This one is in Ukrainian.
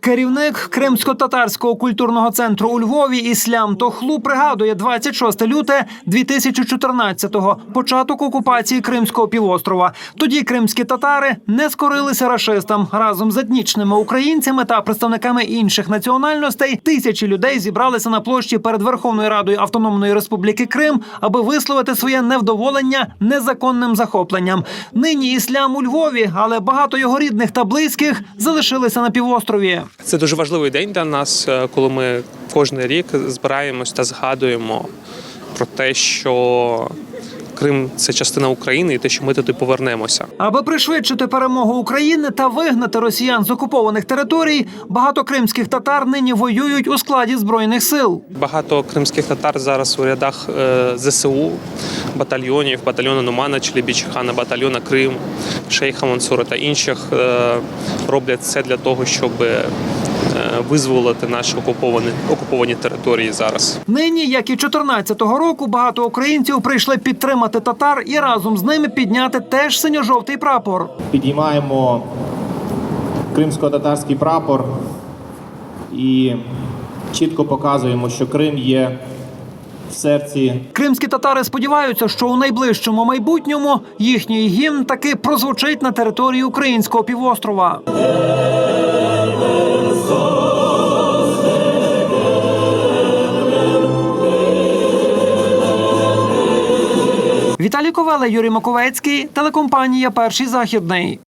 Керівник Кримсько-татарського культурного центру у Львові Іслям Тохлу пригадує 26 люте 2014-го, початок окупації Кримського півострова. Тоді кримські татари не скорилися рашистам. Разом з етнічними українцями та представниками інших національностей тисячі людей зібралися на площі перед Верховною Радою Автономної Республіки Крим, аби висловити своє невдоволення незаконним захопленням. Нині іслям у Львові, але багато його рідних та близьких залишилися на півострові. Це дуже важливий день для нас, е, коли ми кожен рік збираємось та згадуємо про те, що Крим це частина України, і те, що ми туди повернемося. Аби пришвидшити перемогу України та вигнати росіян з окупованих територій, багато кримських татар нині воюють у складі збройних сил. Багато кримських татар зараз у рядах е, ЗСУ, батальйонів, батальйону Нумана, Челебічихана, батальйона Крим, Шейха Мансура та інших е, роблять все для того, щоб визволити наші окуповані, окуповані території зараз. Нині, як і 14-го року, багато українців прийшли підтримати татар і разом з ними підняти теж синьо-жовтий прапор. підіймаємо кримсько-татарський прапор і чітко показуємо, що Крим є в серці Кримські татари сподіваються, що у найближчому майбутньому їхній гімн таки прозвучить на території українського півострова. Ковела, Юрій Маковецький, телекомпанія Перший західний.